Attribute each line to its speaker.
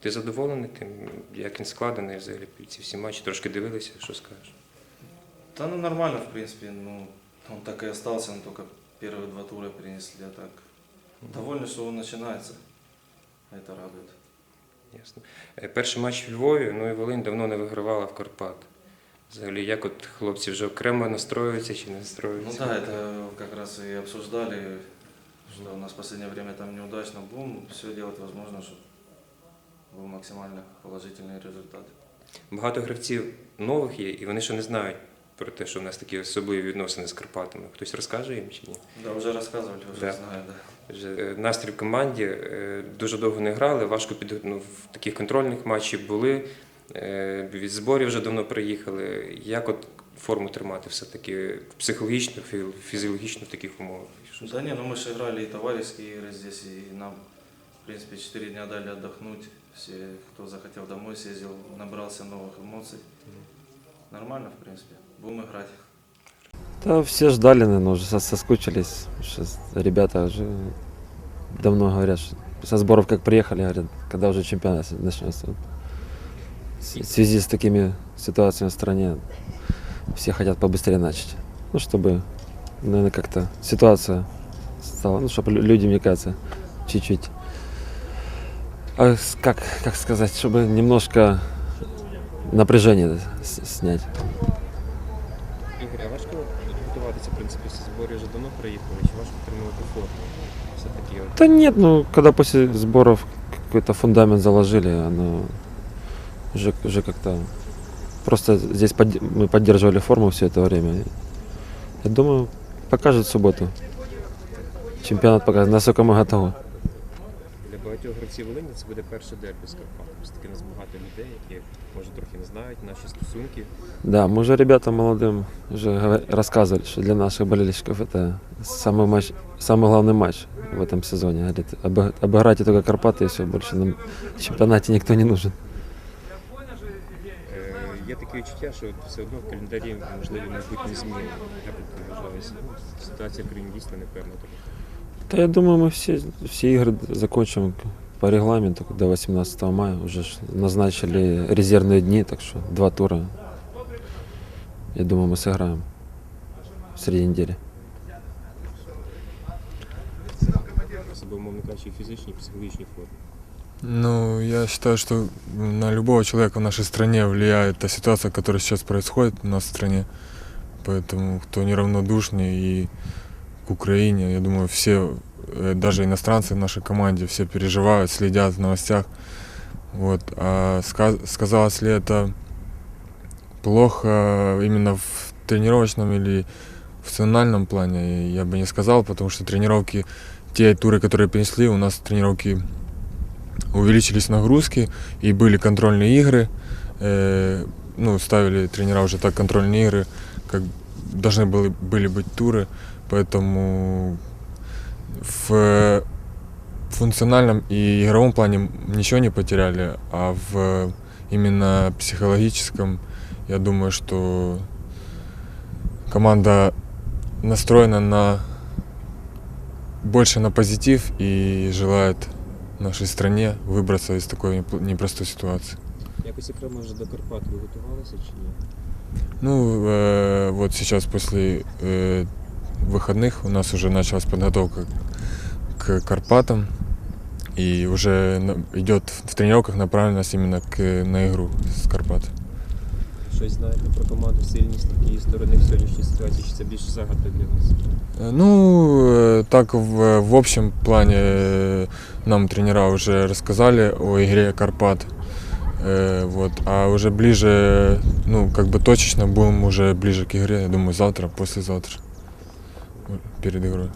Speaker 1: Ти задоволений тим, як він складений взагалі під ці всі матчі? Трошки дивилися, що скажеш?
Speaker 2: Да, ну нормально, в принципе, ну, он так и остался, но только первые два тура перенесли, а так. Довольны, что он начинается. Это радует.
Speaker 1: Ясно. Е, Перший матч в Львові, ну і Волинь давно не вигравала в Карпат. Взагалі, як от хлопці вже окремо настроюються чи не
Speaker 2: Ну
Speaker 1: настроюються?
Speaker 2: да, это как раз и обсуждали, что у нас в последнее время там неудачно. Будем все делать возможно, чтобы был максимально положительный результат.
Speaker 1: Багато гравців нових є, і вони ще не знають про те, що в нас такі особливі відносини з Карпатами. Хтось розкаже їм чи ні?
Speaker 2: Да, уже рассказывали, уже
Speaker 1: Да.
Speaker 2: знаю, да.
Speaker 1: Вже, е, Настрій в команді е, дуже довго не грали, важко під ну, в таких контрольних матчах були. е, Від зборів вже давно приїхали. Як от форму тримати все-таки психологічно, фі- фізіологічно в таких умовах? Що
Speaker 2: Да не, ну мы же играли и товарищеские игры здесь, и нам, в принципе, 4 дня дали отдохнуть. Все, кто захотел домой, съездил, набрался новых эмоций. Нормально, в принципе. Будем играть.
Speaker 3: Да, все ждали, наверное, уже сос- соскучились. Сейчас ребята уже давно говорят, что со сборов как приехали, говорят, когда уже чемпионат начнется. Вот. В связи с такими ситуациями в стране все хотят побыстрее начать. Ну, чтобы, наверное, как-то ситуация стала, ну, чтобы лю- люди, мне кажется, чуть-чуть, как, как сказать, чтобы немножко напряжение с- снять.
Speaker 4: Ігор, а важко готуватися, в принципі, зі зборів вже давно приїхали, чи важко отримувати форму? Все-таки от,
Speaker 3: Да нет, ну когда после сборов какой-то фундамент заложили, оно уже, уже как-то просто здесь подд- мы поддерживали форму все это время. Я думаю, покажет в субботу. Чемпионат покажет, насколько мы готовы.
Speaker 4: для багатьох гравців Волині це буде перше дербі з Карпатом. Все-таки нас багато людей, які може трохи не знають наші стосунки.
Speaker 3: Да, мы уже ребятам молодым уже говор- рассказывали, что для наших болельщиков это самый матч, самый главный матч в этом сезоне. Говорит, обы- обыграйте только Карпаты и все, больше нам в чемпионате никто не нужен.
Speaker 4: Е, є таке відчуття, що от все одно в календарі можливі майбутні зміни. Як от ти вважаєш? Ну, Ситуація в країні дійсно непевна. трохи.
Speaker 3: Да я думаю, мы все, все игры закончим к- по регламенту до 18 мая. Уже ж назначили резервные дни, так что два тура. Я думаю, мы сыграем в среди недели.
Speaker 4: Себе, умовно кажучи, і фізичній, і психологічній формі.
Speaker 5: Ну, я считаю, что на любого человека в нашей стране влияет та ситуация, которая сейчас происходит у нас в стране. Поэтому кто неравнодушный и к Украине, я думаю, все, э, даже иностранцы в нашей команде, все переживают, следят в новостях. Вот. А ска- сказалось ли это плохо именно в тренировочном или в функциональном плане, я бы не сказал, потому что тренировки, те туры, которые принесли, у нас тренировки увеличились нагрузки и были контрольные игры. Э, ну, ставили тренера уже так контрольные игры, как должны были, были быть туры. Поэтому в функциональном и игровом плане ничего не потеряли, а в именно психологическом, я думаю, что команда настроена на больше на позитив и желает нашей стране выбраться из такой непростой ситуации.
Speaker 4: Якось окремо вже до Карпат ви готувалися чи ні?
Speaker 5: Ну, э, вот сейчас после э, выходных у нас уже началась подготовка к Карпатам. И уже на- идет в тренировках направленность именно к, на игру с Карпат.
Speaker 4: Щось знаєте про команду, сильні, слабкі сторони в сьогоднішній ситуації, чи це більше загадка для вас?
Speaker 5: Э, Ну, э, так в, в общем плане э, нам тренера уже рассказали о игре Карпат. Э, Вот, а уже ближе, ну, как бы точечно будем уже ближе к игре, я думаю, завтра, послезавтра, перед игрой.